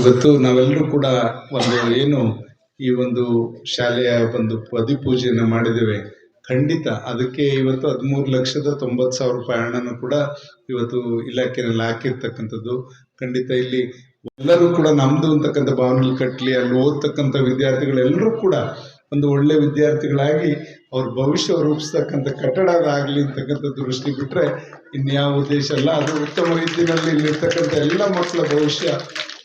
ಇವತ್ತು ನಾವೆಲ್ಲರೂ ಕೂಡ ಒಂದು ಏನು ಈ ಒಂದು ಶಾಲೆಯ ಒಂದು ಪದಿಪೂಜೆಯನ್ನು ಮಾಡಿದ್ದೇವೆ. ಖಂಡಿತ ಅದಕ್ಕೆ ಇವತ್ತು ಹದಿಮೂರು ಲಕ್ಷದ ತೊಂಬತ್ತು ಸಾವಿರ ರೂಪಾಯಿ ಹಣನೂ ಕೂಡ ಇವತ್ತು ಇಲಾಖೆಯಲ್ಲಿ ಹಾಕಿರ್ತಕ್ಕಂಥದ್ದು. ಖಂಡಿತ ಇಲ್ಲಿ ಎಲ್ಲರೂ ಕೂಡ ನಮ್ಮದು ಅಂತಕ್ಕಂಥ ಭಾವನೆಯಲ್ಲಿ ಕಟ್ಟಲಿ, ಅಲ್ಲಿ ಓದ್ತಕ್ಕಂಥ ವಿದ್ಯಾರ್ಥಿಗಳೆಲ್ಲರೂ ಕೂಡ ಒಂದು ಒಳ್ಳೆ ವಿದ್ಯಾರ್ಥಿಗಳಾಗಿ ಅವ್ರ ಭವಿಷ್ಯ ರೂಪಿಸ್ತಕ್ಕಂಥ ಕಟ್ಟಡ ಆಗಲಿ ಅಂತಕ್ಕಂಥ ದೃಷ್ಟಿ ಬಿಟ್ಟರೆ ಇನ್ಯಾವ ಉದ್ದೇಶ ಅಲ್ಲ. ಅದು ಉತ್ತಮ ರೀತಿಯಲ್ಲಿ ಇಲ್ಲಿರ್ತಕ್ಕಂಥ ಎಲ್ಲ ಮಕ್ಕಳ ಭವಿಷ್ಯ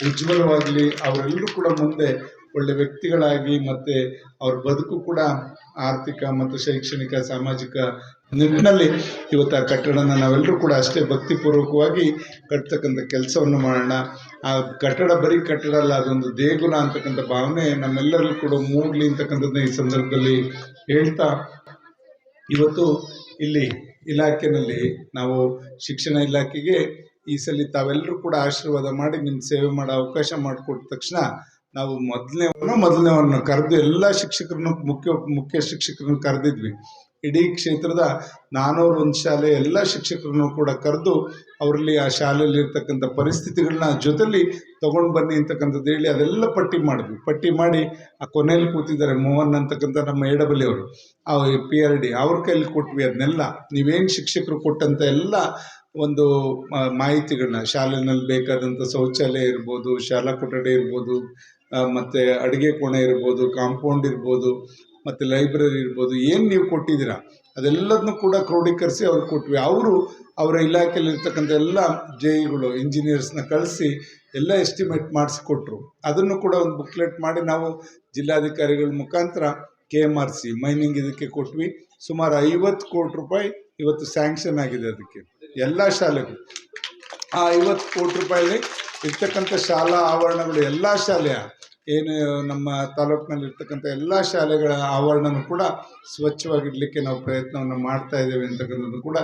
ಉಜ್ವಲವಾಗಲಿ, ಅವರೆಲ್ಲರೂ ಕೂಡ ಮುಂದೆ ಒಳ್ಳೆ ವ್ಯಕ್ತಿಗಳಾಗಿ ಮತ್ತು ಅವ್ರ ಬದುಕು ಕೂಡ ಆರ್ಥಿಕ ಮತ್ತು ಶೈಕ್ಷಣಿಕ, ಸಾಮಾಜಿಕ ನಿಟ್ಟಿನಲ್ಲಿ ಇವತ್ತು ಆ ಕಟ್ಟಡನ ನಾವೆಲ್ಲರೂ ಕೂಡ ಅಷ್ಟೇ ಭಕ್ತಿಪೂರ್ವಕವಾಗಿ ಕಟ್ತಕ್ಕಂಥ ಕೆಲಸವನ್ನು ಮಾಡೋಣ. ಆ ಕಟ್ಟಡ ಬರೀ ಕಟ್ಟಡ ಅಲ್ಲ, ಅದೊಂದು ದೇಗುಲ ಅಂತಕ್ಕಂಥ ಭಾವನೆ ನಮ್ಮೆಲ್ಲರಲ್ಲೂ ಕೂಡ ಮೂಡಲಿ ಅಂತಕ್ಕಂಥದ್ದನ್ನ ಈ ಸಂದರ್ಭದಲ್ಲಿ ಹೇಳ್ತಾ, ಇವತ್ತು ಇಲ್ಲಿ ಇಲಾಖೆನಲ್ಲಿ ನಾವು ಶಿಕ್ಷಣ ಇಲಾಖೆಗೆ ಈ ಸಲ ತಾವೆಲ್ಲರೂ ಕೂಡ ಆಶೀರ್ವಾದ ಮಾಡಿ ನಿಮ್ಮ ಸೇವೆ ಮಾಡೋ ಅವಕಾಶ ಮಾಡಿಕೊಟ್ಟ ತಕ್ಷಣ ನಾವು ಮೊದಲನೇವನು ಮೊದಲನೇವನ್ನು ಕರೆದು ಎಲ್ಲ ಶಿಕ್ಷಕರನ್ನು ಮುಖ್ಯ ಮುಖ್ಯ ಶಿಕ್ಷಕರನ್ನು ಕರೆದಿದ್ವಿ. ಇಡೀ ಕ್ಷೇತ್ರದ ನಾನ್ನೂರು ಒಂದು ಶಾಲೆ ಎಲ್ಲ ಶಿಕ್ಷಕರನ್ನು ಕೂಡ ಕರೆದು ಅವರಲ್ಲಿ ಆ ಶಾಲೆಯಲ್ಲಿ ಇರ್ತಕ್ಕಂಥ ಪರಿಸ್ಥಿತಿಗಳನ್ನ ಜೊತೆಲಿ ತೊಗೊಂಡು ಬನ್ನಿ ಅಂತಕ್ಕಂಥದ್ದು ಹೇಳಿ ಅದೆಲ್ಲ ಪಟ್ಟಿ ಮಾಡಿದ್ವಿ. ಪಟ್ಟಿ ಮಾಡಿ ಆ ಕೊನೆಯಲ್ಲಿ ಕೂತಿದ್ದಾರೆ ಮೋಹನ್ ಅಂತಕ್ಕಂಥ ನಮ್ಮ ಎಡಬಲಿ ಅವರು. ಆ ಪಿ ಆರ್ ಡಿ ಅವ್ರ ಕೈಲಿ ಕೊಟ್ವಿ ಅದನ್ನೆಲ್ಲ. ನೀವೇನು ಶಿಕ್ಷಕರು ಕೊಟ್ಟಂಥ ಎಲ್ಲ ಒಂದು ಮಾಹಿತಿಗಳನ್ನ, ಶಾಲೆನಲ್ಲಿ ಬೇಕಾದಂಥ ಶೌಚಾಲಯ ಇರ್ಬೋದು, ಶಾಲಾ ಕೊಠಡಿ ಇರ್ಬೋದು ಮತ್ತು ಅಡುಗೆ ಕೋಣೆ ಇರ್ಬೋದು, ಕಾಂಪೌಂಡ್ ಇರ್ಬೋದು, ಮತ್ತು ಲೈಬ್ರರಿ ಇರ್ಬೋದು, ಏನು ನೀವು ಕೊಟ್ಟಿದ್ದೀರಾ, ಅದೆಲ್ಲದನ್ನು ಕೂಡ ಕ್ರೋಢೀಕರಿಸಿ ಅವ್ರಿಗೆ ಕೊಟ್ವಿ. ಅವರು ಅವರ ಇಲಾಖೆಯಲ್ಲಿರ್ತಕ್ಕಂಥ ಎಲ್ಲ ಜೆ ಇಗಳು ಇಂಜಿನಿಯರ್ಸ್ನ ಕಳಿಸಿ ಎಲ್ಲ ಎಸ್ಟಿಮೇಟ್ ಮಾಡಿಸಿಕೊಟ್ರು. ಅದನ್ನು ಕೂಡ ಒಂದು ಬುಕ್ಲೆಟ್ ಮಾಡಿ ನಾವು ಜಿಲ್ಲಾಧಿಕಾರಿಗಳ ಮುಖಾಂತರ K M R C mining ಇದಕ್ಕೆ ಕೊಟ್ವಿ. ಸುಮಾರು ಐವತ್ತು ಕೋಟಿ ರೂಪಾಯಿ ಇವತ್ತು ಸ್ಯಾಂಕ್ಷನ್ ಆಗಿದೆ ಅದಕ್ಕೆ. ಎಲ್ಲ ಶಾಲೆಗಳು ಆ ಐವತ್ತು ಕೋಟಿ ರೂಪಾಯಿ ಇರ್ತಕ್ಕಂಥ ಶಾಲಾ ಆವರಣಗಳು ಎಲ್ಲ ಶಾಲೆಯ, ಏನು ನಮ್ಮ ತಾಲೂಕಿನಲ್ಲಿ ಇರ್ತಕ್ಕಂಥ ಎಲ್ಲ ಶಾಲೆಗಳ ಆವರಣನೂ ಕೂಡ ಸ್ವಚ್ಛವಾಗಿಡಲಿಕ್ಕೆ ನಾವು ಪ್ರಯತ್ನವನ್ನು ಮಾಡ್ತಾ ಇದ್ದೇವೆ ಅಂತಕ್ಕಂಥದ್ದು ಕೂಡ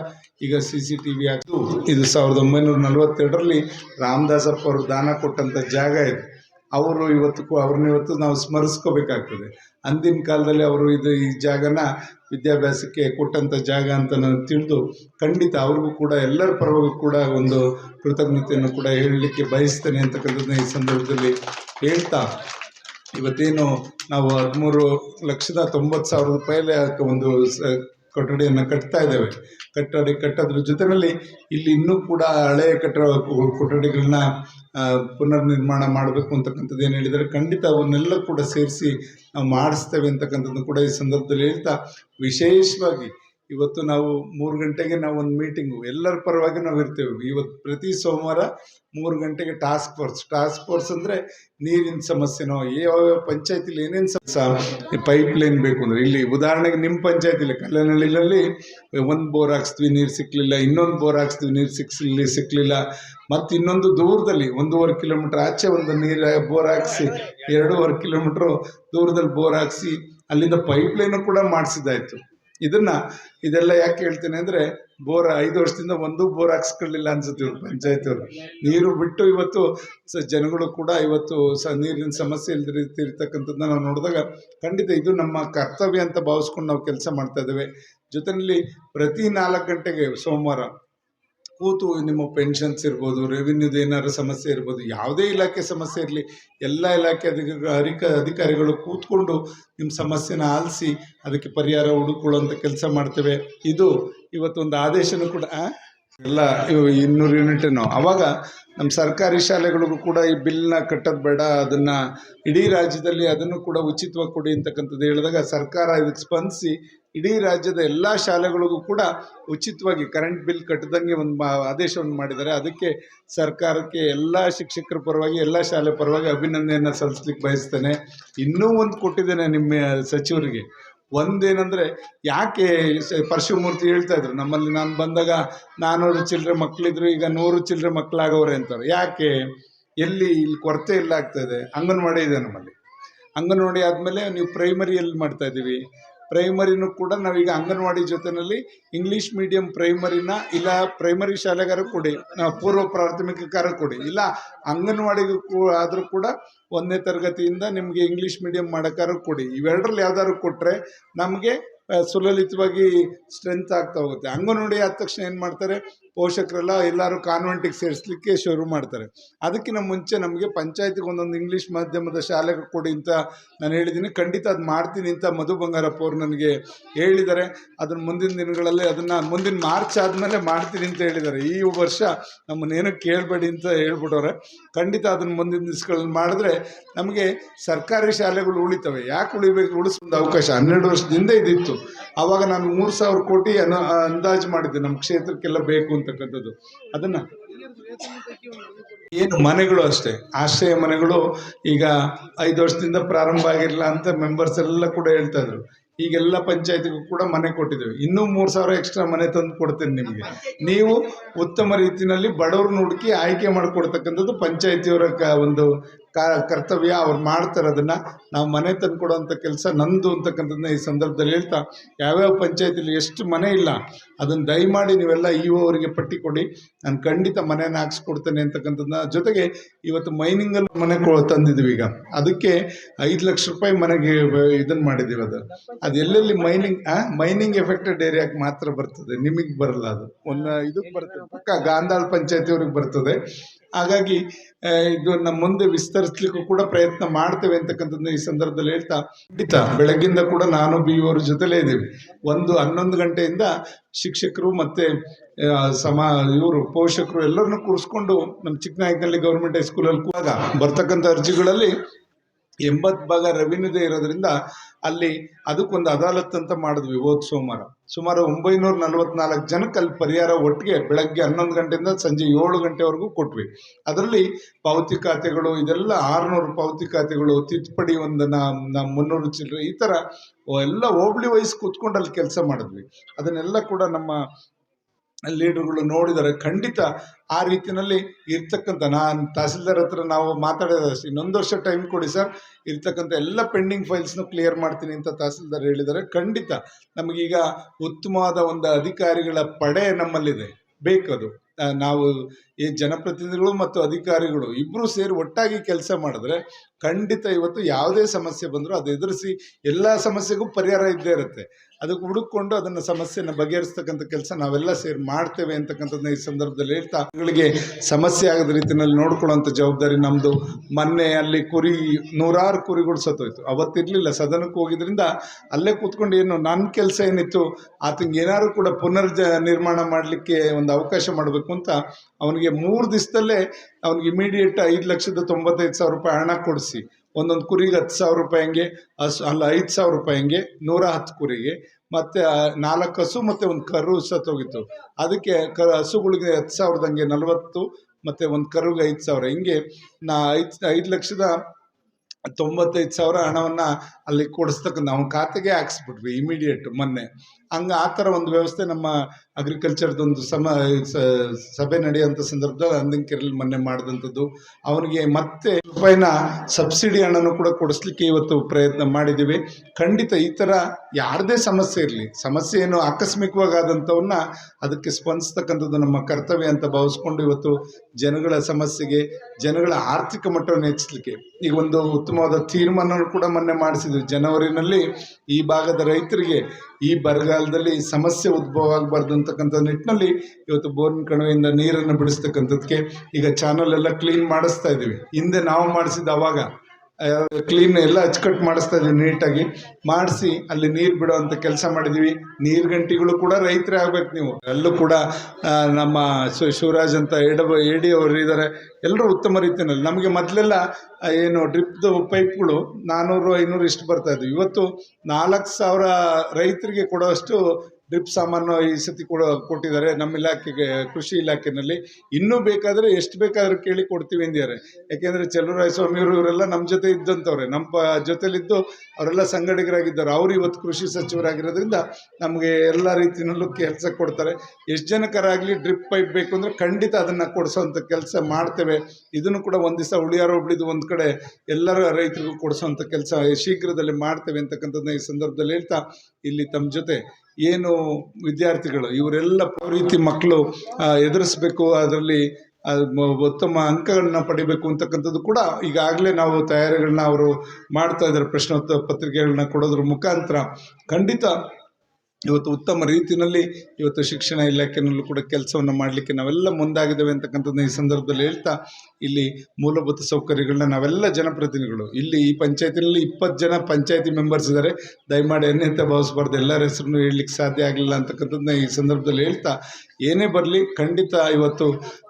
ಈಗ ಸಿ ಸಿ ಟಿ ವಿ ಆಗ್ತು ಇದು. ಸಾವಿರದ ಒಂಬೈನೂರ ನಲವತ್ತೆರಡರಲ್ಲಿ ರಾಮದಾಸಪ್ಪ ಅವರು ದಾನ ಕೊಟ್ಟಂಥ ಜಾಗ ಇದು. ಅವರು ಇವತ್ತು ಅವ್ರನ್ನ ಇವತ್ತು ನಾವು ಸ್ಮರಿಸ್ಕೋಬೇಕಾಗ್ತದೆ. ಅಂದಿನ ಕಾಲದಲ್ಲಿ ಅವರು ಇದು ಈ ಜಾಗನ ವಿದ್ಯಾಭ್ಯಾಸಕ್ಕೆ ಕೊಟ್ಟಂಥ ಜಾಗ ಅಂತ ನಾನು ತಿಳಿದು ಖಂಡಿತ ಅವ್ರಿಗೂ ಕೂಡ ಎಲ್ಲರ ಪರವಾಗಿ ಕೂಡ ಒಂದು ಕೃತಜ್ಞತೆಯನ್ನು ಕೂಡ ಹೇಳಲಿಕ್ಕೆ ಬಯಸ್ತೇನೆ ಅಂತಕ್ಕಂಥದ್ದನ್ನ ಈ ಸಂದರ್ಭದಲ್ಲಿ ಹೇಳ್ತಾ ಇವತ್ತೇನು ನಾವು ಹದಿಮೂರು ಲಕ್ಷದ ತೊಂಬತ್ತು ಸಾವಿರ ರೂಪಾಯಿಲೆ ಒಂದು ಸ ಕೊಠಡಿಯನ್ನು ಕಟ್ತಾ ಇದ್ದೇವೆ. ಕಟ್ಟಡಿ ಕಟ್ಟೋದ್ರ ಜೊತೆಯಲ್ಲಿ ಇಲ್ಲಿ ಇನ್ನೂ ಕೂಡ ಹಳೆಯ ಕಟ್ಟಡ ಕೊಠಡಿಗಳನ್ನ ಪುನರ್ನಿರ್ಮಾಣ ಪುನರ್ ನಿರ್ಮಾಣ ಮಾಡಬೇಕು ಅಂತಕ್ಕಂಥದ್ದು ಏನು ಹೇಳಿದರೆ ಖಂಡಿತ ಅವನ್ನೆಲ್ಲ ಕೂಡ ಸೇರಿಸಿ ನಾವು ಮಾಡಿಸ್ತೇವೆ ಅಂತಕ್ಕಂಥದ್ದು ಕೂಡ ಈ ಸಂದರ್ಭದಲ್ಲಿ ಹೇಳ್ತಾ, ವಿಶೇಷವಾಗಿ ಇವತ್ತು ನಾವು ಮೂರು ಗಂಟೆಗೆ ನಾವು ಒಂದು ಮೀಟಿಂಗು ಎಲ್ಲರ ಪರವಾಗಿ ನಾವು ಇರ್ತೇವೆ. ಇವತ್ತು ಪ್ರತಿ ಸೋಮವಾರ ಮೂರು ಗಂಟೆಗೆ ಟಾಸ್ಕ್ ಫೋರ್ಸ್ ಟಾಸ್ಕ್ ಫೋರ್ಸ್ ಅಂದರೆ ನೀರಿನ ಸಮಸ್ಯೆನೋ ಯಾವ ಪಂಚಾಯತಿಲಿ ಏನೇನು ಸಮಸ್ಯೆ ಪೈಪ್ ಲೈನ್ ಬೇಕು ಅಂದರೆ ಇಲ್ಲಿ ಉದಾಹರಣೆಗೆ ನಿಮ್ಮ ಪಂಚಾಯತಿಲಿ, ಕಲ್ಲನಹಳ್ಳಿನಲ್ಲಿ ಒಂದು ಬೋರ್ ಹಾಕ್ಸ್ತೀವಿ, ನೀರು ಸಿಕ್ಕಲಿಲ್ಲ ಇನ್ನೊಂದು ಬೋರ್ ಹಾಕ್ಸ್ತೀವಿ, ನೀರು ಸಿಕ್ಸಲಿ ಸಿಕ್ಕಲಿಲ್ಲ ಮತ್ತು ಇನ್ನೊಂದು ದೂರದಲ್ಲಿ ಒಂದೂವರೆ ಕಿಲೋಮೀಟ್ರ್ ಆಚೆ ಒಂದು ನೀರು ಬೋರ್ ಹಾಕ್ಸಿ ಎರಡೂವರೆ ಕಿಲೋಮೀಟ್ರು ದೂರದಲ್ಲಿ ಬೋರ್ ಹಾಕ್ಸಿ ಅಲ್ಲಿಂದ ಪೈಪ್ ಲೈನು ಕೂಡ ಮಾಡಿಸಿದ್ದಾಯಿತು. ಇದನ್ನು ಇದೆಲ್ಲ ಯಾಕೆ ಹೇಳ್ತೀನಿ ಅಂದ್ರೆ ಬೋರ್ ಐದು ವರ್ಷದಿಂದ ಒಂದು ಬೋರ್ ಹಾಕ್ಸ್ಕೊಳ್ಳಿಲ್ಲ ಅನ್ಸುತ್ತೆ ಇವ್ರು ಪಂಚಾಯತಿಯವರು ನೀರು ಬಿಟ್ಟು ಇವತ್ತು ಜನಗಳು ಕೂಡ ಇವತ್ತು ಸ ನೀರಿನ ಸಮಸ್ಯೆ ಇಲ್ದಿರ್ತಿರ್ತಕ್ಕಂಥದ್ದನ್ನ ನಾವು ನೋಡಿದಾಗ ಖಂಡಿತ ಇದು ನಮ್ಮ ಕರ್ತವ್ಯ ಅಂತ ಭಾವಿಸ್ಕೊಂಡು ನಾವು ಕೆಲಸ ಮಾಡ್ತಾ ಇದ್ದೇವೆ. ಜೊತೆಯಲ್ಲಿ ಪ್ರತಿ ನಾಲ್ಕು ಗಂಟೆಗೆ ಸೋಮವಾರ ಕೂತು ನಿಮ್ಮ ಪೆನ್ಷನ್ಸ್ ಇರ್ಬೋದು ರೆವಿನ್ಯೂದು ಏನಾದ್ರು ಸಮಸ್ಯೆ ಇರ್ಬೋದು, ಯಾವುದೇ ಇಲಾಖೆ ಸಮಸ್ಯೆ ಇರಲಿ, ಎಲ್ಲ ಇಲಾಖೆ ಅಧಿಕ ಅಧಿಕ, ಅಧಿಕಾರಿಗಳು ಕೂತ್ಕೊಂಡು ನಿಮ್ಮ ಸಮಸ್ಯೆನ ಆಲಿಸಿ ಅದಕ್ಕೆ ಪರಿಹಾರ ಹುಡುಕೊಳ್ಳುವಂಥ ಕೆಲಸ ಮಾಡ್ತೇವೆ ಇದು ಇವತ್ತೊಂದು ಆದೇಶನೂ ಕೂಡ? ಎಲ್ಲ ಇನ್ನೂರು ಯೂನಿಟೇನೋ ಅವಾಗ ನಮ್ಮ ಸರ್ಕಾರಿ ಶಾಲೆಗಳಿಗೂ ಕೂಡ ಈ ಬಿಲ್ನ ಕಟ್ಟೋದು ಬೇಡ, ಅದನ್ನು ಇಡೀ ರಾಜ್ಯದಲ್ಲಿ ಅದನ್ನು ಕೂಡ ಉಚಿತವಾಗಿ ಕೊಡಿ ಅಂತಕ್ಕಂಥದ್ದು ಹೇಳಿದಾಗ ಸರ್ಕಾರ ಇದಕ್ಕೆ ಸ್ಪಂದಿಸಿ ಇಡೀ ರಾಜ್ಯದ ಎಲ್ಲ ಶಾಲೆಗಳಿಗೂ ಕೂಡ ಉಚಿತವಾಗಿ ಕರೆಂಟ್ ಬಿಲ್ ಕಟ್ಟದಂಗೆ ಒಂದು ಆದೇಶವನ್ನು ಮಾಡಿದ್ದಾರೆ. ಅದಕ್ಕೆ ಸರ್ಕಾರಕ್ಕೆ ಎಲ್ಲ ಶಿಕ್ಷಕರ ಪರವಾಗಿ, ಎಲ್ಲ ಶಾಲೆ ಪರವಾಗಿ ಅಭಿನಂದನೆಯನ್ನು ಸಲ್ಲಿಸ್ಲಿಕ್ಕೆ ಬಯಸ್ತೇನೆ. ಇನ್ನೂ ಒಂದು ಕೊಟ್ಟಿದ್ದೇನೆ ನಿಮ್ಮ ಸಚಿವರಿಗೆ. ಒಂದೇನೆಂದರೆ, ಯಾಕೆ ಪರಶುಮೂರ್ತಿ ಹೇಳ್ತಾ ಇದ್ರು, ನಮ್ಮಲ್ಲಿ ನಾನು ಬಂದಾಗ ನಾನ್ನೂರು ಚಿಲ್ಲರೆ ಮಕ್ಕಳಿದ್ರು ಈಗ ನೂರು ಚಿಲ್ಲರೆ ಮಕ್ಕಳಾಗವ್ರೆ ಅಂತಾರೆ. ಯಾಕೆ? ಎಲ್ಲಿ ಇಲ್ಲಿ ಕೊರತೆ ಇಲ್ಲ ಆಗ್ತಾಯಿದೆ ಅಂಗನವಾಡಿ ಇದೆ ನಮ್ಮಲ್ಲಿ. ಅಂಗನವಾಡಿ ಆದಮೇಲೆ ನೀವು ಪ್ರೈಮರಿಯಲ್ಲಿ ಮಾಡ್ತಾ ಇದ್ದೀವಿ. ಪ್ರೈಮರಿನೂ ಕೂಡ ನಾವೀಗ ಅಂಗನವಾಡಿ ಜೊತೆಯಲ್ಲಿ ಇಂಗ್ಲೀಷ್ ಮೀಡಿಯಂ ಪ್ರೈಮರಿನ ಇಲ್ಲ ಪ್ರೈಮರಿ ಶಾಲೆಗಾರ ಕೊಡಿ ಪೂರ್ವ ಪ್ರಾಥಮಿಕಕಾರ ಕೊಡಿ. ಇಲ್ಲ, ಅಂಗನವಾಡಿಗೂ ಆದರೂ ಕೂಡ ಒಂದನೇ ತರಗತಿಯಿಂದ ನಿಮಗೆ ಇಂಗ್ಲೀಷ್ ಮೀಡಿಯಂ ಮಾಡೋಕ್ಕಾರು ಕೊಡಿ. ಇವೆರಡರಲ್ಲಿ ಯಾವ್ದಾದ್ರು ಕೊಟ್ಟರೆ ನಮಗೆ ಸುಲಲಿತವಾಗಿ ಸ್ಟ್ರೆಂತ್ ಆಗ್ತಾ ಹೋಗುತ್ತೆ. ಅಂಗನವಾಡಿ ಆದ ತಕ್ಷಣ ಏನು ಮಾಡ್ತಾರೆ ಪೋಷಕರೆಲ್ಲ ಎಲ್ಲರೂ ಕಾನ್ವೆಂಟಿಗೆ ಸೇರಿಸ್ಲಿಕ್ಕೆ ಶುರು ಮಾಡ್ತಾರೆ. ಅದಕ್ಕಿಂತ ಮುಂಚೆ ನಮಗೆ ಪಂಚಾಯತಿಗೆ ಒಂದೊಂದು ಇಂಗ್ಲೀಷ್ ಮಾಧ್ಯಮದ ಶಾಲೆಗೆ ಕೊಡಿ ಅಂತ ನಾನು ಹೇಳಿದ್ದೀನಿ. ಖಂಡಿತ ಅದು ಮಾಡ್ತೀನಿ ಅಂತ ಮಧು ಬಂಗಾರಪ್ಪ ಅವರು ನನಗೆ ಹೇಳಿದ್ದಾರೆ. ಅದನ್ನು ಮುಂದಿನ ದಿನಗಳಲ್ಲಿ ಅದನ್ನು ಮುಂದಿನ ಮಾರ್ಚ್ ಆದಮೇಲೆ ಮಾಡ್ತೀನಿ ಅಂತ ಹೇಳಿದ್ದಾರೆ. ಈ ವರ್ಷ ನಮ್ಮನ್ನೇನು ಕೇಳಬೇಡಿ ಅಂತ ಹೇಳ್ಬಿಟ್ಟವ್ರೆ. ಖಂಡಿತ ಅದನ್ನು ಮುಂದಿನ ದಿವಸಗಳಲ್ಲಿ ಮಾಡಿದ್ರೆ ನಮಗೆ ಸರ್ಕಾರಿ ಶಾಲೆಗಳು ಉಳಿತವೆ. ಯಾಕೆ ಉಳಿಬೇಕು? ಉಳಿಸೋದು ಅವಕಾಶ. ಹನ್ನೆರಡು ವರ್ಷದಿಂದ ಇದಿತ್ತು. ಆವಾಗ ನಾನು ಮೂರು ಸಾವಿರ ಕೋಟಿ ಅನ ಅಂದಾಜು ಮಾಡಿದ್ದೆ. ನಮ್ಮ ಕ್ಷೇತ್ರಕ್ಕೆಲ್ಲ ಬೇಕು ಅಂತಕ್ಕಂಥದ್ದು. ಅದನ್ನು ಏನು ಮನೆಗಳು ಅಷ್ಟೇ. ಆಶ್ರಯ ಮನೆಗಳು ಈಗ ಐದು ವರ್ಷದಿಂದ ಪ್ರಾರಂಭ ಆಗಿರಲಿಲ್ಲ ಅಂತ ಮೆಂಬರ್ಸ್ ಎಲ್ಲ ಕೂಡ ಹೇಳ್ತಾ ಇದ್ರು. ಈಗೆಲ್ಲ ಪಂಚಾಯತಿಗೂ ಕೂಡ ಮನೆ ಕೊಟ್ಟಿದ್ದೇವೆ. ಇನ್ನೂ ಮೂರು ಸಾವಿರ ಎಕ್ಸ್ಟ್ರಾ ಮನೆ ತಂದು ಕೊಡ್ತೇನೆ ನಿಮಗೆ. ನೀವು ಉತ್ತಮ ರೀತಿಯಲ್ಲಿ ಬಡವ್ರನ್ನ ಹುಡುಕಿ ಆಯ್ಕೆ ಮಾಡಿಕೊಡ್ತಕ್ಕಂಥದ್ದು ಪಂಚಾಯತಿಯವರ ಒಂದು ಕರ್ತವ್ಯ ಅವ್ರು ಮಾಡ್ತಾರೆ ಅದನ್ನು. ನಾವು ಮನೆ ತಂದು ಕೊಡುವಂಥ ಕೆಲಸ ನಂದು ಅಂತಕ್ಕಂಥದ್ದನ್ನ ಈ ಸಂದರ್ಭದಲ್ಲಿ ಹೇಳ್ತಾ, ಯಾವ್ಯಾವ ಪಂಚಾಯತಿಲಿ ಎಷ್ಟು ಮನೆ ಇಲ್ಲ ಅದನ್ನು ದಯಮಾಡಿ ನೀವೆಲ್ಲ ಇ ಅವರಿಗೆ ಪಟ್ಟಿ ಕೊಡಿ. ನಾನು ಖಂಡಿತ ಮನೆಯನ್ನು ಹಾಕ್ಸ್ಕೊಡ್ತೇನೆ ಅಂತಕ್ಕಂಥದ್ದನ್ನ. ಜೊತೆಗೆ ಇವತ್ತು ಮೈನಿಂಗಲ್ಲಿ ಮನೆ ತಂದಿದ್ವಿ ಈಗ. ಅದಕ್ಕೆ ಐದು ಲಕ್ಷ ರೂಪಾಯಿ ಮನೆಗೆ ಇದನ್ನು ಮಾಡಿದ್ದೀವಿ ಅದು. ಅದು ಎಲ್ಲೆಲ್ಲಿ ಮೈನಿಂಗ್ ಮೈನಿಂಗ್ ಎಫೆಕ್ಟೆಡ್ ಏರಿಯಾಗೆ ಮಾತ್ರ ಬರ್ತದೆ. ನಿಮಗೆ ಬರಲ್ಲ ಅದು. ಒಂದು ಇದಕ್ಕೆ ಬರ್ತದೆ. ಪಕ್ಕ ಗಾಂಧಾಳ್ ಪಂಚಾಯತಿಯವ್ರಿಗೆ ಬರ್ತದೆ. ಹಾಗಾಗಿ ಇದು ನಮ್ಮ ಮುಂದೆ ವಿಸ್ತರಿಸ್ಲಿಕ್ಕೂ ಕೂಡ ಪ್ರಯತ್ನ ಮಾಡ್ತೇವೆ ಅಂತಕ್ಕಂಥದ್ದು ಈ ಸಂದರ್ಭದಲ್ಲಿ ಹೇಳ್ತಾ, ಖಂಡಿತ ಬೆಳಗ್ಗಿಂದ ಕೂಡ ನಾನು ಬಿ ಅವರ ಜೊತೆಲೇ ಇದ್ದೀವಿ. ಒಂದು ಹನ್ನೊಂದು ಗಂಟೆಯಿಂದ ಶಿಕ್ಷಕರು ಮತ್ತೆ ಸಮ, ಇವರು ಪೋಷಕರು ಎಲ್ಲರನ್ನೂ ಕೂರಿಸ್ಕೊಂಡು ನಮ್ಮ ಚಿಕ್ಕನಾಯಕನಲ್ಲಿ ಗೌರ್ಮೆಂಟ್ ಹೈಸ್ಕೂಲಲ್ಲಿ ಕೂಡ ಬರ್ತಕ್ಕಂಥ ಅರ್ಜಿಗಳಲ್ಲಿ ಎಂಬತ್ತು ಭಾಗ ರೆವಿನ್ಯೂದೇ ಇರೋದ್ರಿಂದ ಅಲ್ಲಿ ಅದಕ್ಕೊಂದು ಅದಾಲತ್ ಅಂತ ಮಾಡಿದ್ವಿ ಹೋದ ಸೋಮವಾರ. ಸುಮಾರು ಒಂಬೈನೂರ ನಲ್ವತ್ನಾಲ್ಕು ಜನಕ್ಕೆ ಅಲ್ಲಿ ಪರಿಹಾರ ಒಟ್ಟಿಗೆ ಬೆಳಗ್ಗೆ ಹನ್ನೊಂದು ಗಂಟೆಯಿಂದ ಸಂಜೆ ಏಳು ಗಂಟೆವರೆಗೂ ಕೊಟ್ವಿ. ಅದರಲ್ಲಿ ಪಾವತಿ ಖಾತೆಗಳು, ಇದೆಲ್ಲ ಆರುನೂರು ಪಾವತಿ ಖಾತೆಗಳು, ತಿದ್ದುಪಡಿ ಒಂದು ನಮ್ಮ ಮುನ್ನೂರು ಚಿಲ್ಲರೆ ಈ ಥರ ಎಲ್ಲ ಹೋಬಳಿ ವಯಸ್ಸು ಕೂತ್ಕೊಂಡು ಅಲ್ಲಿ ಕೆಲಸ ಮಾಡಿದ್ವಿ. ಅದನ್ನೆಲ್ಲ ಕೂಡ ನಮ್ಮ ಲೀಡರ್ಗಳು ನೋಡಿದರೆ ಖಂಡಿತ ಆ ರೀತಿಯಲ್ಲಿ ಇರ್ತಕ್ಕಂಥ, ನಾನು ತಹಸೀಲ್ದಾರ್ ಹತ್ರ ನಾವು ಮಾತಾಡಿದ್ರೆ ಇನ್ನೊಂದು ವರ್ಷ ಟೈಮ್ ಕೊಡಿ ಸರ್. ಇರ್ತಕ್ಕಂಥ ಎಲ್ಲ ಪೆಂಡಿಂಗ್ ಫೈಲ್ಸ್ನು ಕ್ಲಿಯರ್ ಮಾಡ್ತೀನಿ ಅಂತ ತಹಸೀಲ್ದಾರ್ ಹೇಳಿದ್ದಾರೆ. ಖಂಡಿತ ನಮಗೀಗ ಉತ್ತಮವಾದ ಒಂದು ಅಧಿಕಾರಿಗಳ ಪಡೆ ನಮ್ಮಲ್ಲಿದೆ. ಬೇಕದು. ನಾವು ಈ ಜನಪ್ರತಿನಿಧಿಗಳು ಮತ್ತು ಅಧಿಕಾರಿಗಳು ಇಬ್ಬರು ಸೇರಿ ಒಟ್ಟಾಗಿ ಕೆಲಸ ಮಾಡಿದ್ರೆ ಖಂಡಿತ ಇವತ್ತು ಯಾವುದೇ ಸಮಸ್ಯೆ ಬಂದರೂ ಅದು ಎದುರಿಸಿ ಎಲ್ಲ ಸಮಸ್ಯೆಗೂ ಪರಿಹಾರ ಇದ್ದೇ ಇರುತ್ತೆ. ಅದಕ್ಕೆ ಹುಡುಕೊಂಡು ಅದನ್ನು ಸಮಸ್ಯೆನ ಬಗೆಹರಿಸ್ತಕ್ಕಂಥ ಕೆಲಸ ನಾವೆಲ್ಲ ಸೇರಿ ಮಾಡ್ತೇವೆ ಅಂತಕ್ಕಂಥದ್ದನ್ನ ಈ ಸಂದರ್ಭದಲ್ಲಿ ಹೇಳ್ತಾ ಗಳಿಗೆ ಸಮಸ್ಯೆ ಆಗದ ರೀತಿಯಲ್ಲಿ ನೋಡ್ಕೊಳ್ಳೋಂಥ ಜವಾಬ್ದಾರಿ ನಮ್ಮದು ಮೊನ್ನೆ ಅಲ್ಲಿ ಕುರಿ, ನೂರಾರು ಕುರಿಗಳು ಸತ್ತೋಯ್ತು. ಅವತ್ತಿರಲಿಲ್ಲ ಸದನಕ್ಕೆ ಹೋಗಿದ್ರಿಂದ ಅಲ್ಲೇ ಕೂತ್ಕೊಂಡು ಏನು ನನ್ನ ಕೆಲಸ ಏನಿತ್ತು ಆತಂಗೆ ಏನಾದ್ರು ಕೂಡ ಪುನರ್ ನಿರ್ಮಾಣ ಮಾಡಲಿಕ್ಕೆ ಒಂದು ಅವಕಾಶ ಮಾಡಬೇಕು ಅಂತ ಅವನಿಗೆ ಮೂರು ದಿವಸದಲ್ಲೇ ಅವ್ನಿಗೆ ಇಮಿಡಿಯೇಟ್ ಐದು ಲಕ್ಷದ ತೊಂಬತ್ತೈದು ಸಾವಿರ ರೂಪಾಯಿ ಹಣ ಕೊಡಿಸಿ. ಒಂದೊಂದು ಕುರಿಗೆ ಹತ್ತು ಸಾವಿರ ರೂಪಾಯಿ ಹಂಗೆ ಹಸು ಅಲ್ಲ, ಐದು ಸಾವಿರ ರೂಪಾಯಿ ಹಂಗೆ, ನೂರ ಹತ್ತು ಕುರಿಗೆ. ಮತ್ತು ನಾಲ್ಕು ಹಸು ಮತ್ತು ಒಂದು ಕರು ಸತ್ತೋಗಿತ್ತು ಅದಕ್ಕೆ ಕ ಹಸುಗಳಿಗೆ ಹತ್ತು ಸಾವಿರದಂಗೆ ನಲವತ್ತು, ಮತ್ತು ಒಂದು ಕರುಗೆ ಐದು ಸಾವಿರ. ಹಿಂಗೆ ನಾ ಐದು ಐದು ಲಕ್ಷದ ತೊಂಬತ್ತೈದು ಸಾವಿರ ಹಣವನ್ನು ಅಲ್ಲಿ ಕೊಡಿಸ್ತಕ್ಕಂಥ, ನಾವು ಖಾತೆಗೆ ಹಾಕ್ಸ್ಬಿಟ್ವಿ ಇಮಿಡಿಯೇಟ್ ಮೊನ್ನೆ. ಹಂಗೆ ಆ ಥರ ಒಂದು ವ್ಯವಸ್ಥೆ ನಮ್ಮ ಅಗ್ರಿಕಲ್ಚರ್ದೊಂದು ಸಮ ಸಭೆ ನಡೆಯುವಂಥ ಸಂದರ್ಭದಲ್ಲಿ ಅಂದಂಕೆರೆಯಲ್ಲಿ ಮೊನ್ನೆ ಮಾಡಿದಂಥದ್ದು. ಅವನಿಗೆ ಮತ್ತೆ ರೂಪಾಯಿನ ಸಬ್ಸಿಡಿ ಹಣನೂ ಕೂಡ ಕೊಡಿಸ್ಲಿಕ್ಕೆ ಇವತ್ತು ಪ್ರಯತ್ನ ಮಾಡಿದ್ದೀವಿ. ಖಂಡಿತ ಈ ಥರ ಯಾರದೇ ಸಮಸ್ಯೆ ಇರಲಿ. ಸಮಸ್ಯೆ ಏನು ಆಕಸ್ಮಿಕವಾಗಾದಂಥವನ್ನ ಅದಕ್ಕೆ ಸ್ಪಂದಿಸ್ತಕ್ಕಂಥದ್ದು ನಮ್ಮ ಕರ್ತವ್ಯ ಅಂತ ಭಾವಿಸ್ಕೊಂಡು ಇವತ್ತು ಜನಗಳ ಸಮಸ್ಯೆಗೆ, ಜನಗಳ ಆರ್ಥಿಕ ಮಟ್ಟವನ್ನು ಹೆಚ್ಚಿಸಲಿಕ್ಕೆ ಈಗ ಒಂದು ಉತ್ತಮವಾದ ತೀರ್ಮಾನ ಕೂಡ ಮೊನ್ನೆ ಮಾಡಿಸಿದ್ರು. ಜನವರಿನಲ್ಲಿ ಈ ಭಾಗದ ರೈತರಿಗೆ ಈ ಬರಗಾಲದಲ್ಲಿ ಸಮಸ್ಯೆ ಉದ್ಭವ ಆಗಬಾರ್ದು ಅಂತಕ್ಕಂಥ ನಿಟ್ಟಿನಲ್ಲಿ ಇವತ್ತು ಬೋರ್ನ್ ಕಣಿವೆಯಿಂದ ನೀರನ್ನು ಬಿಡಿಸ್ತಕ್ಕಂಥದ್ಕೆ ಈಗ ಚಾನಲ್ ಎಲ್ಲ ಕ್ಲೀನ್ ಮಾಡಿಸ್ತಾ ಇದ್ದೀವಿ. ಹಿಂದೆ ನಾವು ಮಾಡಿಸಿದ ಅವಾಗ ಕ್ಲೀನ್ ಎಲ್ಲ ಅಚ್ಚುಕಟ್ಟು ಮಾಡಿಸ್ತಾ ಇದ್ವಿ ನೀಟಾಗಿ. ಮಾಡಿಸಿ ಅಲ್ಲಿ ನೀರು ಬಿಡುವಂಥ ಕೆಲಸ ಮಾಡಿದ್ದೀವಿ. ನೀರು ಗಂಟಿಗಳು ಕೂಡ ರೈತರೇ ಆಗ್ಬೇಕು ನೀವು. ಎಲ್ಲೂ ಕೂಡ ನಮ್ಮ ಶಿವರಾಜ್ ಅಂತ ಎಡಬ, ಎ ಡಿ ಅವರು ಇದ್ದಾರೆ. ಎಲ್ಲರೂ ಉತ್ತಮ ರೀತಿಯಲ್ಲಿ. ನಮಗೆ ಮೊದಲೆಲ್ಲ ಏನು ಡ್ರಿಪ್ದು ಪೈಪ್ಗಳು ನಾನ್ನೂರು ಐನೂರು ಇಷ್ಟು ಬರ್ತಾ ಇದ್ವು. ಇವತ್ತು ನಾಲ್ಕು ಸಾವಿರ ರೈತರಿಗೆ ಕೊಡೋಷ್ಟು ಡ್ರಿಪ್ ಸಾಮಾನು ಈ ಸತಿ ಕೊಡೋ, ಕೊಟ್ಟಿದ್ದಾರೆ ನಮ್ಮ ಇಲಾಖೆಗೆ, ಕೃಷಿ ಇಲಾಖೆಯಲ್ಲಿ ಇನ್ನೂ ಬೇಕಾದರೆ ಎಷ್ಟು ಬೇಕಾದರೂ ಕೇಳಿ ಕೊಡ್ತೀವಿ ಅಂದಿದ್ದಾರೆ ಯಾಕೆಂದರೆ ಚಲುವರಾಯ ಸ್ವಾಮಿಯವರು ಇವರೆಲ್ಲ ನಮ್ಮ ಜೊತೆ ಇದ್ದಂಥವ್ರೆ. ನಮ್ಮ ಜೊತೆಲಿದ್ದು ಅವರೆಲ್ಲ ಸಂಘಟಕರಾಗಿದ್ದಾರೆ. ಅವರು ಇವತ್ತು ಕೃಷಿ ಸಚಿವರಾಗಿರೋದ್ರಿಂದ ನಮಗೆ ಎಲ್ಲ ರೀತಿಯಲ್ಲೂ ಕೆಲಸ ಕೊಡ್ತಾರೆ. ಎಷ್ಟು ಜನಕರಾಗಲಿ ಡ್ರಿಪ್ ಪೈಪ್ ಬೇಕು ಅಂದರೆ ಖಂಡಿತ ಅದನ್ನು ಕೊಡಿಸೋವಂಥ ಕೆಲಸ ಮಾಡ್ತೇವೆ. ಇದನ್ನು ಕೂಡ ಒಂದು ದಿವಸ ಉಳಿಯಾರ ಒಬ್ಳಿದು ಒಂದು ಕಡೆ ಎಲ್ಲರ ರೈತರಿಗೂ ಕೊಡಿಸೋವಂಥ ಕೆಲಸ ಶೀಘ್ರದಲ್ಲಿ ಮಾಡ್ತೇವೆ ಅಂತಕ್ಕಂಥದ್ದನ್ನ ಈ ಸಂದರ್ಭದಲ್ಲಿ ಹೇಳ್ತಾ ಇಲ್ಲಿ ತಮ್ಮ ಜೊತೆ ಏನು ವಿದ್ಯಾರ್ಥಿಗಳು, ಇವರೆಲ್ಲ ಪ್ರೀತಿ ರೀತಿ ಮಕ್ಕಳು ಎದುರಿಸ್ಬೇಕು, ಅದರಲ್ಲಿ ಉತ್ತಮ ಅಂಕಗಳನ್ನ ಪಡಿಬೇಕು ಅಂತಕ್ಕಂಥದ್ದು ಕೂಡ ಈಗಾಗಲೇ ನಾವು ತಯಾರಿಗಳನ್ನ ಅವರು ಮಾಡ್ತಾ ಇದ್ದಾರೆ. ಪ್ರಶ್ನೋತ್ತರ ಪತ್ರಿಕೆಗಳನ್ನ ಕೊಡೋದ್ರ ಮುಖಾಂತರ ಖಂಡಿತ ಇವತ್ತು ಉತ್ತಮ ರೀತಿಯಲ್ಲಿ ಇವತ್ತು ಶಿಕ್ಷಣ ಇಲಾಖೆಯಲ್ಲೂ ಕೂಡ ಕೆಲಸವನ್ನು ಮಾಡಲಿಕ್ಕೆ ನಾವೆಲ್ಲ ಮುಂದಾಗಿದ್ದೇವೆ ಅಂತಕ್ಕಂಥದ್ದು ಈ ಸಂದರ್ಭದಲ್ಲಿ ಹೇಳ್ತಾ, ಇಲ್ಲಿ ಮೂಲಭೂತ ಸೌಕರ್ಯಗಳನ್ನ ನಾವೆಲ್ಲ ಜನಪ್ರತಿನಿಧಿಗಳು. ಇಲ್ಲಿ ಈ ಪಂಚಾಯತಿನಲ್ಲಿ ಇಪ್ಪತ್ತು ಜನ ಪಂಚಾಯತಿ ಮೆಂಬರ್ಸ್ ಇದ್ದಾರೆ. ದಯಮಾಡಿ ಎನ್ನೆಂತ ಭಾವಿಸಬಾರ್ದು ಎಲ್ಲರ ಹೆಸರನ್ನು ಹೇಳಲಿಕ್ಕೆ ಸಾಧ್ಯ ಆಗಲಿಲ್ಲ ಅಂತಕ್ಕಂಥದ್ದನ್ನ ಈ ಸಂದರ್ಭದಲ್ಲಿ ಹೇಳ್ತಾ ಏನೇ ಬರಲಿ ಖಂಡಿತ ಇವತ್ತು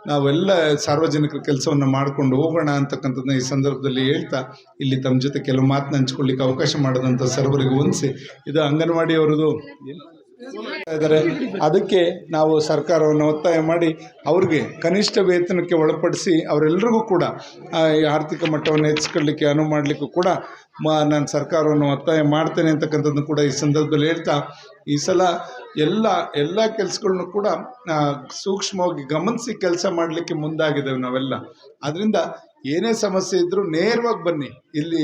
ನಾವೆಲ್ಲ ಸಾರ್ವಜನಿಕರ ಕೆಲಸವನ್ನು ಮಾಡಿಕೊಂಡು ಹೋಗೋಣ ಅಂತಕ್ಕಂಥದ್ದನ್ನ ಈ ಸಂದರ್ಭದಲ್ಲಿ ಹೇಳ್ತಾ ಇಲ್ಲಿ ತಮ್ಮ ಜೊತೆ ಕೆಲವು ಮಾತನ್ನ ಹಂಚ್ಕೊಳ್ಳಿಕ್ಕೆ ಅವಕಾಶ ಮಾಡಿದಂಥ ಸರ್ವರಿಗೂ ಹೊಂದಿಸಿ ಇದು ಅಂಗನವಾಡಿಯವರದು ಇದ್ದಾರೆ ಅದಕ್ಕೆ ನಾವು ಸರ್ಕಾರವನ್ನು ಒತ್ತಾಯ ಮಾಡಿ ಅವ್ರಿಗೆ ಕನಿಷ್ಠ ವೇತನಕ್ಕೆ ಒಳಪಡಿಸಿ ಅವರೆಲ್ಲರಿಗೂ ಕೂಡ ಆರ್ಥಿಕ ಮಟ್ಟವನ್ನು ಹೆಚ್ಚಿಸ್ಕೊಳ್ಳಿಕ್ಕೆ ಅನುವು ಮಾಡಲಿಕ್ಕೂ ಕೂಡ ಮ, ನಾನು ಸರ್ಕಾರವನ್ನು ಒತ್ತಾಯ ಮಾಡ್ತೇನೆ ಅಂತಕ್ಕಂಥದ್ದು ಕೂಡ ಈ ಸಂದರ್ಭದಲ್ಲಿ ಹೇಳ್ತಾ, ಈ ಸಲ ಎಲ್ಲ ಎಲ್ಲ ಕೆಲಸಗಳನ್ನು ಕೂಡ ಸೂಕ್ಷ್ಮವಾಗಿ ಗಮನಿಸಿ ಕೆಲಸ ಮಾಡಲಿಕ್ಕೆ ಮುಂದಾಗಿದ್ದೇವೆ ನಾವೆಲ್ಲ. ಆದ್ದರಿಂದ ಏನೇ ಸಮಸ್ಯೆ ಇದ್ದರೂ ನೇರವಾಗಿ ಬನ್ನಿ. ಇಲ್ಲಿ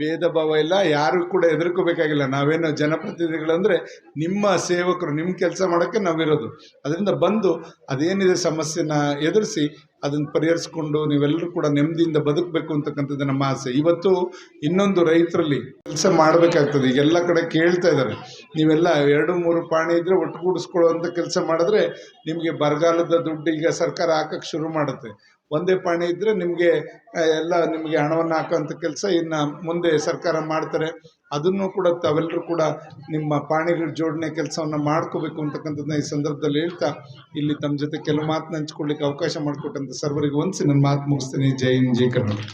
ಭೇದ ಭಾವ ಇಲ್ಲ, ಯಾರು ಕೂಡ ಹೆದರ್ಕೋಬೇಕಾಗಿಲ್ಲ. ನಾವೇನು ಜನಪ್ರತಿನಿಧಿಗಳಂದರೆ ನಿಮ್ಮ ಸೇವಕರು, ನಿಮ್ಮ ಕೆಲಸ ಮಾಡೋಕ್ಕೆ ನಾವಿರೋದು. ಅದರಿಂದ ಬಂದು ಅದೇನಿದೆ ಸಮಸ್ಯೆನ ಎದುರಿಸಿ ಅದನ್ನು ಪರಿಹರಿಸ್ಕೊಂಡು ನೀವೆಲ್ಲರೂ ಕೂಡ ನೆಮ್ಮದಿಯಿಂದ ಬದುಕಬೇಕು ಅಂತಕ್ಕಂಥದ್ದು ನಮ್ಮ ಆಸೆ. ಇವತ್ತು ಇನ್ನೊಂದು ರೈತರಲ್ಲಿ ಕೆಲಸ ಮಾಡಬೇಕಾಗ್ತದೆ. ಈಗ ಎಲ್ಲ ಕಡೆ ಕೇಳ್ತಾ ಇದ್ದಾರೆ. ನೀವೆಲ್ಲ ಎರಡು, ಮೂರು ಪಾಣಿ ಇದ್ದರೆ ಒಟ್ಟುಗೂಡಿಸ್ಕೊಳ್ಳುವಂಥ ಕೆಲಸ ಮಾಡಿದ್ರೆ ನಿಮಗೆ ಬರಗಾಲದ ದುಡ್ಡು ಈಗ ಸರ್ಕಾರ ಹಾಕಕ್ಕೆ ಶುರು ಮಾಡುತ್ತೆ. ಒಂದೇ ಪಾಣಿ ಇದ್ದರೆ ನಿಮಗೆ ಎಲ್ಲ ನಿಮಗೆ ಹಣವನ್ನು ಹಾಕೋಂಥ ಕೆಲಸ ಇನ್ನು ಮುಂದೆ ಸರ್ಕಾರ ಮಾಡ್ತಾರೆ. ಅದನ್ನು ಕೂಡ ತಾವೆಲ್ಲರೂ ಕೂಡ ನಿಮ್ಮ ಪಾಣಿಗಳ ಜೋಡಣೆ ಕೆಲಸವನ್ನು ಮಾಡ್ಕೋಬೇಕು ಅಂತಕ್ಕಂಥದ್ದನ್ನ ಈ ಸಂದರ್ಭದಲ್ಲಿ ಹೇಳ್ತಾ, ಇಲ್ಲಿ ತಮ್ಮ ಜೊತೆ ಕೆಲವು ಮಾತನ್ನ ಹಂಚ್ಕೊಳ್ಳಿಕ್ಕೆ ಅವಕಾಶ ಮಾಡಿಕೊಟ್ಟಂಥ ಸರ್ವರಿಗೆ ಹೊಂದಿಸಿ ನನ್ನ ಮಾತು ಮುಗಿಸ್ತೀನಿ. ಜೈ ಹಿಂದ್, ಜೈ ಕರ್ನಾಟಕ.